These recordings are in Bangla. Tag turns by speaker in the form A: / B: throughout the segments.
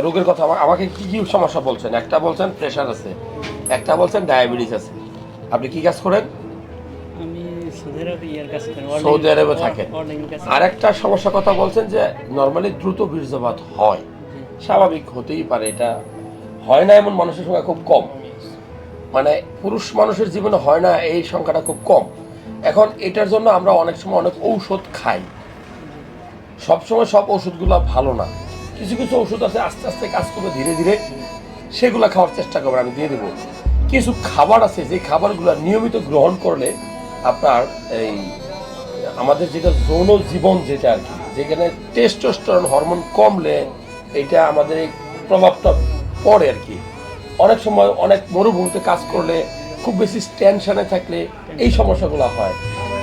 A: রোগের কথা আমাকে কি কি সমস্যা বলছেন? একটা বলছেন প্রেশার আছে একটা বলছেন ডায়াবেটিস আছে। আপনি কি কাজ করেন?
B: সৌদি আরবে
A: থাকেন।
B: অর্ডিং
A: আর একটা সমস্যা কথা বলছেন যে নর্মালি দ্রুত বীর্যপাত হয়। স্বাভাবিক হতেই পারে এটা হয় না এমন মানুষের সংখ্যা খুব কম। মানে পুরুষ মানুষের জীবনে হয় না এই সংখ্যাটা খুব কম। এখন এটার জন্য আমরা অনেক সময় অনেক ঔষধ খাই। সবসময় সব ওষুধগুলো ভালো না। কিছু কিছু ওষুধ আছে, আস্তে আস্তে কাজ করবে, ধীরে ধীরে সেগুলো খাওয়ার চেষ্টা করবেন আমি দিয়ে দেবো। কিছু খাবার আছে, যে খাবারগুলো নিয়মিত গ্রহণ করলে আপনার এই আমাদের যেটা যৌন জীবন যেটা আর কি, যেখানে টেস্টোস্টেরন হরমোন কমলে এটা আমাদের এই প্রভাবটা পড়ে আর কি। অনেক সময় অনেক মরুভূমিতে কাজ করলে খুব বেশি টেনশনে থাকলে এই সমস্যাগুলো হয়।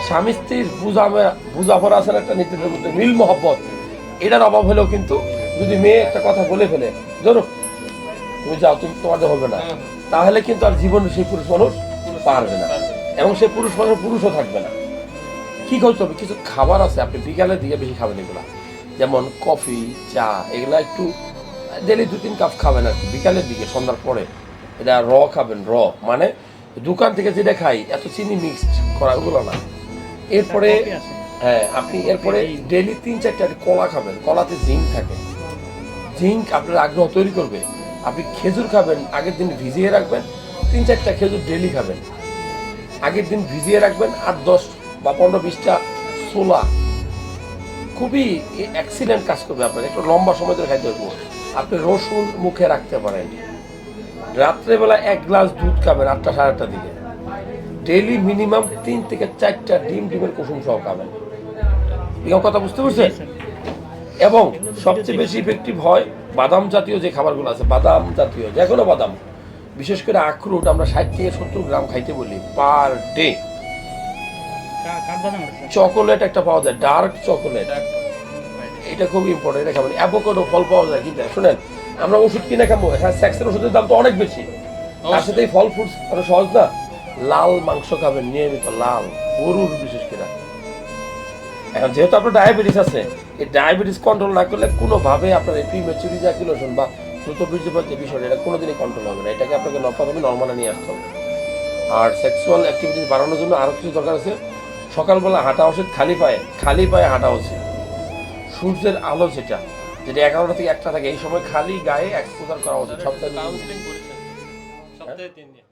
A: স্বামী স্ত্রীর বুঝামে বুঝাপড়া আছে না একটা নিজেদের মধ্যে মিল মহব্বত, এটার অভাব হলেও কিন্তু যদি মেয়ে একটা কথা বলে ফেলে ধরো তুমি যাও তুমি তোমাদের হবে না। তাহলে কিন্তু আর জীবনে সেই পুরুষ মানুষ পারবে না। এবং সেই পুরুষ মানুষ পুরুষও থাকবে না। কি করতে হবে? কিছু খাবার আছে আপনি বিকালের দিকে বেশি খাবেন এগুলা। যেমন কফি চা এগুলা একটু ডেলি দু তিন কাপ খাবেন আর কি বিকালের দিকে সন্ধ্যার পরে। এটা র খাবেন র। মানে দোকান থেকে যেটা খাই এত চিনি মিক্সড করা ওগুলো না। এরপরে হ্যাঁ আপনি এরপরে ডেলি তিন চারটা কলা খাবেন কলাতে জিঙ্ক থাকে। জিঙ্ক আপনার আগ্রহ তৈরি করবে। আপনি খেজুর খাবেন আগের দিন ভিজিয়ে রাখবেন তিন চারটা খেজুর ডেলি খাবেন। আগের দিন ভিজিয়ে রাখবেন আর দশ বা পনেরো বিশটা ছোলা। খুবই অ্যাক্সিডেন্ট কাজ করবে আপনার একটু লম্বা সময় ধরে খাইতে হবে। আপনি রসুন মুখে রাখতে পারেন। রাত্রেবেলা এক গ্লাস দুধ খাবেন আটটা সাড়ে আটটার দিকে। ডেইলি মিনিমাম তিন থেকে চারটা ডিম ডিমের কুসুম সহ খাবেন। এরকম কথা বুঝতে পারছেন? এবং সবচেয়ে বেশি ইফেক্টিভ হয় বাদাম জাতীয় যে খাবারগুলো আছে বাদাম জাতীয় যে কোনো বাদাম। বিশেষ করে আখরোট আমরা ষাট থেকে সত্তর গ্রাম খাইতে বলি পার ডে চকোলেট একটা পাওয়া যায় ডার্ক চকোলেট। এটা খুব ইম্পর্টেন্ট এটা খাবেন অ্যাভোকাডো ফল পাওয়া যায় কিনতে শুনেন আমরা ওষুধ কিনে খাব হ্যাঁ সেক্সের ওষুধের দাম তো অনেক বেশি। তার সাথে ফল ফ্রুটস আরও সহজ না? লাল মাংস খাবেন নিয়মিত লাল গরুর বিশেষ করে। এখন যেহেতু আপনার ডায়াবেটিস আছে এই ডায়াবেটিস কন্ট্রোল না করলে কোনোভাবে আপনার এই প্রিমেচুরি জাকুলেশন বা দ্রুত বীর্যপাত যে বিষয়টা এটা কোনোদিনই কন্ট্রোল হবে না। এটাকে আপনাকে নপাভাবে নর্মালে নিয়ে আসতে হবে। আর সেক্সুয়াল অ্যাক্টিভিটিস বাড়ানোর জন্য আরও কিছু দরকার আছে। সকালবেলা হাঁটা উচিত খালি পায়ে খালি পায়ে হাঁটা উচিত। সূর্যের আলো যেটা যেটা এগারোটা থেকে একটা থাকে এই সময় খালি গায়ে এক্সপোজার করা উচিত সপ্তাহে।
C: কাউন্সিলিং করেছেন। সপ্তাহে তিন দিন।